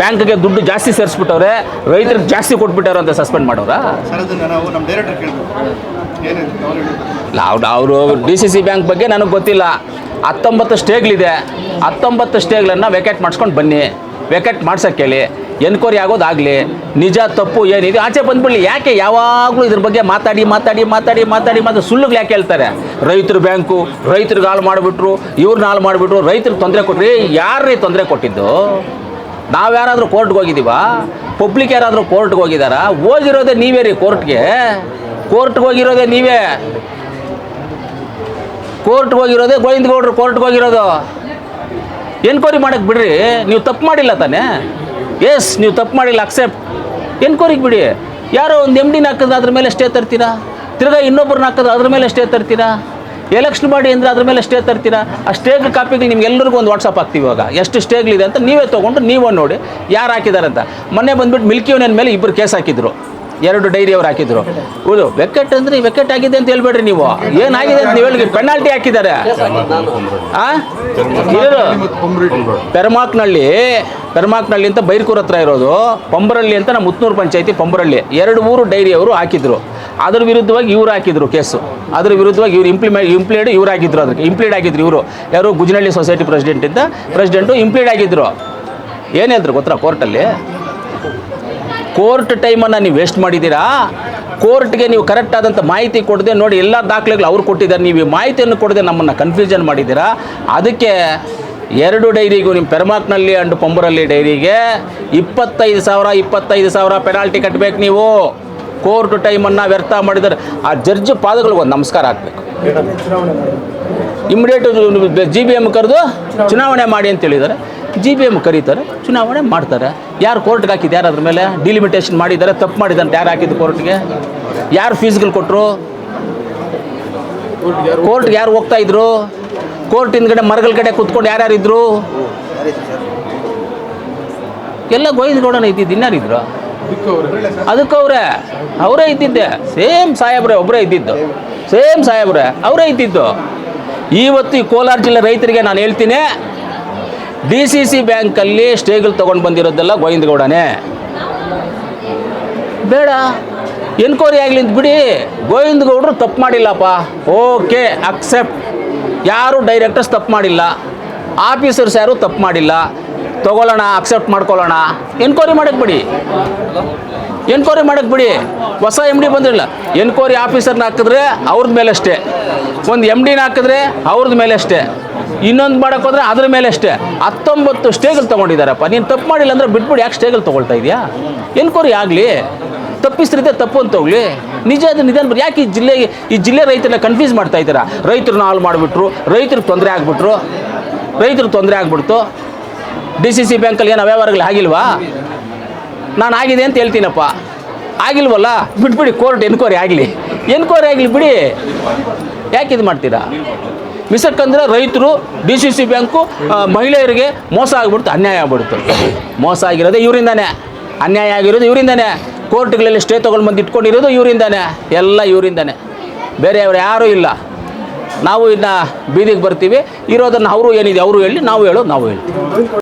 ಬ್ಯಾಂಕ್ಗೆ ದುಡ್ಡು ಜಾಸ್ತಿ ಸೇರಿಸ್ಬಿಟ್ಟವ್ರೆ ರೈತರಿಗೆ ಜಾಸ್ತಿ ಕೊಟ್ಬಿಟ್ಟವ್ರೆ ಅಂತ ಸಸ್ಪೆಂಡ್ ಮಾಡೋರಾ? ಅವ್ರು ನಾವು ಅವರು ಡಿ ಸಿ ಸಿ ಬ್ಯಾಂಕ್ ಬಗ್ಗೆ ನನಗೆ ಗೊತ್ತಿಲ್ಲ. ಹತ್ತೊಂಬತ್ತು ಸ್ಟೇಗ್ಲಿದೆ ಹತ್ತೊಂಬತ್ತು ಸ್ಟೇಗ್ಲನ್ನು ವೆಕೆಟ್ ಮಾಡಿಸ್ಕೊಂಡು ಬನ್ನಿ. ವೆಕೆಟ್ ಮಾಡ್ಸೋಕ್ಕೆ ಹೇಳಿ ಎನ್ಕ್ವೈರಿ ಆಗೋದಾಗಲಿ ನಿಜ ತಪ್ಪು ಏನಿದೆ ಆಚೆ ಬಂದ್ಬಿಡಲಿ. ಯಾಕೆ ಯಾವಾಗಲೂ ಇದ್ರ ಬಗ್ಗೆ ಮಾತಾಡಿ ಮಾತಾಡಿ ಮಾತಾಡಿ ಮಾತಾಡಿ ಮಾತು ಸುಳ್ಳುಗಳು ಯಾಕೆ ಹೇಳ್ತಾರೆ? ರೈತರು ಬ್ಯಾಂಕು ರೈತರಿಗೆ ಹಾಳು ಮಾಡಿಬಿಟ್ರು ಇವ್ರನ್ನ ಹಾಳು ಮಾಡಿಬಿಟ್ರು ರೈತರಿಗೆ ತೊಂದರೆ ಕೊಟ್ಟರೆ ಯಾರೇ ತೊಂದರೆ ಕೊಟ್ಟಿದ್ದು? ನಾವು ಯಾರಾದರೂ ಕೋರ್ಟ್ಗೆ ಹೋಗಿದ್ದೀವಾ? ಪಬ್ಲಿಕ್ ಯಾರಾದರೂ ಕೋರ್ಟ್ಗೆ ಹೋಗಿದ್ದಾರಾ? ಹೋಗಿರೋದೇ ನೀವೇ ರೀ ಕೋರ್ಟ್ಗೆ ಕೋರ್ಟ್ಗೆ ಹೋಗಿರೋದೇ ನೀವೇ? ಕೋರ್ಟ್ಗೆ ಹೋಗಿರೋದೇ ಗೋವಿಂದ ಗೌಡ್ರು ಕೋರ್ಟ್ಗೆ ಹೋಗಿರೋದು? ಎನ್ಕ್ವೈರಿ ಮಾಡಕ್ಕೆ ಬಿಡ್ರಿ. ನೀವು ತಪ್ಪು ಮಾಡಿಲ್ಲ ತಾನೇ? ಎಸ್ ನೀವು ತಪ್ಪು ಮಾಡಿಲ್ಲ ಅಕ್ಸೆಪ್ಟ್ ಎನ್ಕ್ವೈರಿಗೆ ಬಿಡಿ. ಯಾರೋ ಒಂದು ಎಂ ಡಿನ ಹಾಕಿದ್ರೆ ಅದ್ರ ಮೇಲೆ ಸ್ಟೇ ತರ್ತೀರಾ? ತಿರ್ಗಾ ಇನ್ನೊಬ್ಬರನ್ನ ಹಾಕಿದ್ರೆ ಅದ್ರ ಮೇಲೆ ಸ್ಟೇ ತರ್ತೀರಾ? ಎಲೆಕ್ಷನ್ ಮಾಡಿ ಅಂದರೆ ಅದ್ರ ಮೇಲೆ ಸ್ಟೇ ತರ್ತೀರಾ? ಆ ಸ್ಟೇಗ್ ಕಾಪಿಗಳು ನಿಮ್ಗೆಲ್ಲರಿಗೂ ಒಂದು ವಾಟ್ಸಪ್ ಆಗ್ತೀವಿ ಇವಾಗ. ಎಷ್ಟು ಸ್ಟೇಗ್ಲಿದೆ ಅಂತ ನೀವೇ ತೊಗೊಂಡು ನೀವೇ ನೋಡಿ ಯಾರು ಹಾಕಿದ್ದಾರೆ ಅಂತ. ಮೊನ್ನೆ ಬಂದ್ಬಿಟ್ಟು ಮಿಲ್ಕಿ ಯೂನಿಯನ್ ಮೇಲೆ ಇಬ್ಬರು ಕೇಸ್ ಹಾಕಿದ್ರು. ಎರಡು ಡೈರಿ ಅವ್ರು ಹಾಕಿದ್ರು. ಹೌದು ವೆಕೆಟ್ ಅಂದ್ರೆ ವೆಕೆಟ್ ಆಗಿದೆ ಅಂತ ಹೇಳ್ಬೇಡ್ರಿ ನೀವು. ಏನಾಗಿದೆ ಅಂತ ನೀವು ಹೇಳಿ ಪೆನಾಲ್ಟಿ ಹಾಕಿದ್ದಾರೆ. ಪೆರ್ಮಾಕ್ನಲ್ಲಿ ಪೆರಮಾಕ್ನಳ್ಳಿ ಅಂತ ಬೈರ್ಕೂರ್ ಹತ್ರ ಇರೋದು. ಪಂಬರಳ್ಳಿ ಅಂತ ನಮ್ಮ ಮುತ್ನೂರು ಪಂಚಾಯತಿ ಪಂಬರಳ್ಳಿ. ಎರಡು, ಮೂರು ಡೈರಿ ಅವರು ಹಾಕಿದ್ರು. ಅದ್ರ ವಿರುದ್ಧವಾಗಿ ಇವ್ರು ಹಾಕಿದ್ರು ಕೇಸು ಅದ್ರ ವಿರುದ್ಧವಾಗಿ ಇವ್ರು ಇಂಪ್ಲಿಮೆಂಟ್ ಇಂಪ್ಲೀಡ್ ಇವ್ರು ಹಾಕಿದ್ರು ಅದಕ್ಕೆ ಇಂಪ್ಲೀಡ್ ಆಗಿದ್ರು ಇವರು. ಯಾರು ಗುಜನಹಳ್ಳಿ ಸೊಸೈಟಿ ಪ್ರೆಸಿಡೆಂಟ್ ಇದ್ದ ಪ್ರೆಸಿಡೆಂಟು ಇಂಪ್ಲೀಡ್ ಆಗಿದ್ರು ಏನು ಹೇಳಿದ್ರು ಗೊತ್ತಾ ಕೋರ್ಟಲ್ಲಿ ಕೋರ್ಟ್ ಟೈಮನ್ನು ನೀವು ವೇಸ್ಟ್ ಮಾಡಿದ್ದೀರಾ ಕೋರ್ಟ್ಗೆ ನೀವು ಕರೆಕ್ಟ್ ಆದಂಥ ಮಾಹಿತಿ ಕೊಡದೆ ನೋಡಿ ಎಲ್ಲ ದಾಖಲೆಗಳು ಅವ್ರು ಕೊಟ್ಟಿದ್ದಾರೆ. ನೀವು ಮಾಹಿತಿಯನ್ನು ಕೊಡದೆ ನಮ್ಮನ್ನು ಕನ್ಫ್ಯೂಷನ್ ಮಾಡಿದ್ದೀರಾ ಅದಕ್ಕೆ ಎರಡು ಡೈರಿಗೂ ನಿಮ್ಮ ಪೆರ್ಮಾಕ್ನಲ್ಲಿ ಅಂಡ್ ಪೊಂಬರಲ್ಲಿ ಡೈರಿಗೆ ಇಪ್ಪತ್ತೈದು ಸಾವಿರ ಇಪ್ಪತ್ತೈದು ಸಾವಿರ ಪೆನಾಲ್ಟಿ ಕಟ್ಟಬೇಕು ನೀವು. ಕೋರ್ಟ್ ಟೈಮನ್ನು ವ್ಯರ್ಥ ಮಾಡಿದರೆ ಆ ಜಡ್ಜ್ ಪಾದಗಳಿಗೆ ಒಂದು ನಮಸ್ಕಾರ ಹಾಕಬೇಕು. ಇಮಿಡಿಯೇಟ್ ಜಿ ಬಿ ಎಂ ಕರೆದು ಚುನಾವಣೆ ಮಾಡಿ ಅಂತ ಹೇಳಿದ್ದಾರೆ. ಜಿ ಬಿ ಎಂ ಕರೀತಾರೆ, ಚುನಾವಣೆ ಮಾಡ್ತಾರೆ. ಯಾರು ಕೋರ್ಟ್ಗೆ ಹಾಕಿದ್ದು, ಯಾರು ಅದ್ರ ಮೇಲೆ ಡಿಲಿಮಿಟೇಷನ್ ಮಾಡಿದ್ದಾರೆ, ತಪ್ಪು ಮಾಡಿದ್ದಾರೆ ಅಂತ ಯಾರು ಹಾಕಿದ್ದು ಕೋರ್ಟ್ಗೆ ಯಾರು ಫೀಸ್ಗಳು ಕೊಟ್ಟರು ಕೋರ್ಟ್ಗೆ ಯಾರು ಹೋಗ್ತಾ ಇದ್ರು? ಕೋರ್ಟ್ ಹಿಂದ್ಗಡೆ ಮರಗಳ ಕಡೆ ಕುತ್ಕೊಂಡು ಯಾರ್ಯಾರಿದ್ರು ಎಲ್ಲ ಎಲ್ಲ ನೋಡೋಣ ಇದ್ದಿದ್ದು ಇನ್ನಾರಿದ್ರು ಅದಕ್ಕೆ ಅವರೇ ಅವರೇ ಇದ್ದಿದ್ದೆ. ಸೇಮ್ ಸಾಹೇಬ್ರೆ ಒಬ್ಬರೇ ಇದ್ದಿದ್ದು. ಸೇಮ್ ಸಾಹೇಬ್ರೆ, ಅವರೇ ಇದ್ದಿದ್ದು. ಇವತ್ತು ಈ ಕೋಲಾರ ಜಿಲ್ಲೆ ರೈತರಿಗೆ ನಾನು ಹೇಳ್ತೀನಿ, ಡಿ ಸಿ ಸಿ ಬ್ಯಾಂಕಲ್ಲಿ ಸ್ಟೇಗಳು ತೊಗೊಂಡು ಬಂದಿರೋದೆಲ್ಲ ಗೋವಿಂದಗೌಡನೇ. ಬೇಡ, ಎನ್ಕ್ವೈರಿ ಆಗಲಿ ಅಂತ ಬಿಡಿ. ಗೋವಿಂದಗೌಡರು ತಪ್ಪು ಮಾಡಿಲ್ಲಪ್ಪ. Okay, accept. ಯಾರು ಡೈರೆಕ್ಟರ್ಸ್ ತಪ್ಪು ಮಾಡಿಲ್ಲ. ಆಫೀಸರ್ಸ್ ಯಾರು ತಪ್ಪು ಮಾಡಿಲ್ಲ. ತಗೊಳ್ಳೋಣ ಅಕ್ಸೆಪ್ಟ್ ಮಾಡ್ಕೊಳ್ಳೋಣ. ಎನ್ಕ್ವೈರಿ ಮಾಡಕ್ಕೆ ಬಿಡಿ. ಎನ್ಕ್ವೈರಿ ಮಾಡಕ್ಕೆ ಬಿಡಿ. ಹೊಸ ಎಂ ಡಿ ಬಂದಿರಲಿಲ್ಲ ಎನ್ಕ್ವೈರಿ ಆಫೀಸರ್ನ ಹಾಕಿದ್ರೆ ಅವ್ರದ್ದು ಮೇಲೆ ಅಷ್ಟೇ. ಒಂದು ಎಂ ಡಿನ ಹಾಕಿದ್ರೆ ಅವ್ರದ್ದು ಮೇಲೆ ಅಷ್ಟೇ. ಇನ್ನೊಂದು ಮಾಡಕ್ಕೆ ಹೋದ್ರೆ ಅದ್ರ ಮೇಲೆ ಅಷ್ಟೇ. ಹತ್ತೊಂಬತ್ತು ಸ್ಟೇಗಳು ತೊಗೊಂಡಿದ್ದಾರಪ್ಪ. ನೀನು ತಪ್ಪು ಮಾಡಿಲ್ಲ ಅಂದರೆ ಬಿಟ್ಬಿಡಿ, ಯಾಕೆ ಸ್ಟೇಗಳು ತೊಗೊಳ್ತಾ ಇದೆಯಾ? ಎನ್ಕ್ವೈರಿ ಆಗಲಿ. ತಪ್ಪಿಸ್ರಿದೆ ತಪ್ಪು ಅಂತ ಹೋಗ್ಲಿ. ನಿಜ ಅದು ನಿಧಾನ ಬರ್ರಿ. ಯಾಕೆ ಈ ಜಿಲ್ಲೆಗೆ ಈ ಜಿಲ್ಲೆ ರೈತರನ್ನ ಕನ್ಫ್ಯೂಸ್ ಮಾಡ್ತಾ ಇದ್ದೀರಾ? ರೈತರನ್ನ ಹಾಳು ಮಾಡಿಬಿಟ್ರು ರೈತರಿಗೆ ತೊಂದರೆ ಆಗಿಬಿಟ್ರು ರೈತರಿಗೆ ತೊಂದರೆ ಆಗ್ಬಿಡ್ತು. ಡಿ ಸಿ ಸಿ ಬ್ಯಾಂಕಲ್ಲಿ ಏನು ಅವ್ಯವಹಾರಗಳು ಆಗಿಲ್ವಾ? ನಾನು ಆಗಿದೆ ಅಂತ ಹೇಳ್ತೀನಪ್ಪ. ಆಗಿಲ್ವಲ್ಲ? ಬಿಟ್ಬಿಡಿ, ಕೋರ್ಟ್ ಎನ್ಕ್ವೈರಿ ಆಗಲಿ. ಎನ್ಕ್ವೈರಿ ಆಗಲಿ ಬಿಡಿ. ಯಾಕೆ ಇದು ಮಾಡ್ತೀರಾ? ಮಿಸಕ್ಕಂದ್ರೆ ರೈತರು ಡಿ ಸಿ ಸಿ ಬ್ಯಾಂಕು ಮಹಿಳೆಯರಿಗೆ ಮೋಸ ಆಗ್ಬಿಡ್ತು, ಅನ್ಯಾಯ ಆಗ್ಬಿಡ್ತು. ಮೋಸ ಆಗಿರೋದೇ ಇವರಿಂದಾನೆ. ಅನ್ಯಾಯ ಆಗಿರೋದು ಇವರಿಂದಾನೆ. ಕೋರ್ಟ್ಗಳಲ್ಲಿ ಸ್ಟೇ ತೊಗೊಂಡು ಬಂದು ಇಟ್ಕೊಂಡಿರೋದು ಇವರಿಂದಾನೆ. ಎಲ್ಲ ಇವರಿಂದಾನೆ. ಬೇರೆಯವರು ಯಾರೂ ಇಲ್ಲ. ನಾವು ಇನ್ನು ಬೀದಿಗೆ ಬರ್ತೀವಿ. ಇರೋದನ್ನು ಅವರು ಏನಿದೆ, ಅವರು ಹೇಳಿ, ನಾವು ಹೇಳೋದು, ನಾವು ಹೇಳ್ತೀವಿ